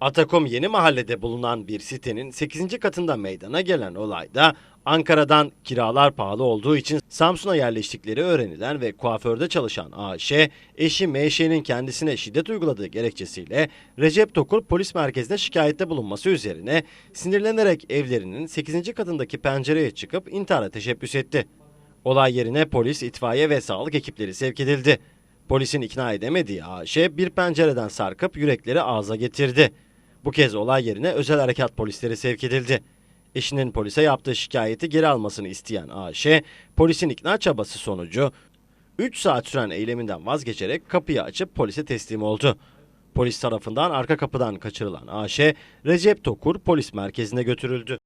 Atakom Yeni Mahalle'de bulunan bir sitenin 8. katında meydana gelen olayda Ankara'dan kiralar pahalı olduğu için Samsun'a yerleştikleri öğrenilen ve kuaförde çalışan AŞ, eşi MŞ'nin kendisine şiddet uyguladığı gerekçesiyle Recep Tokur polis merkezine şikayette bulunması üzerine sinirlenerek evlerinin 8. katındaki pencereye çıkıp intihara teşebbüs etti. Olay yerine polis, itfaiye ve sağlık ekipleri sevk edildi. Polisin ikna edemediği AŞ bir pencereden sarkıp yürekleri ağza getirdi. Bu kez olay yerine özel harekat polisleri sevk edildi. Eşinin polise yaptığı şikayeti geri almasını isteyen AŞ, polisin ikna çabası sonucu 3 saat süren eyleminden vazgeçerek kapıyı açıp polise teslim oldu. Polis tarafından arka kapıdan kaçırılan AŞ, Recep Tokur polis merkezine götürüldü.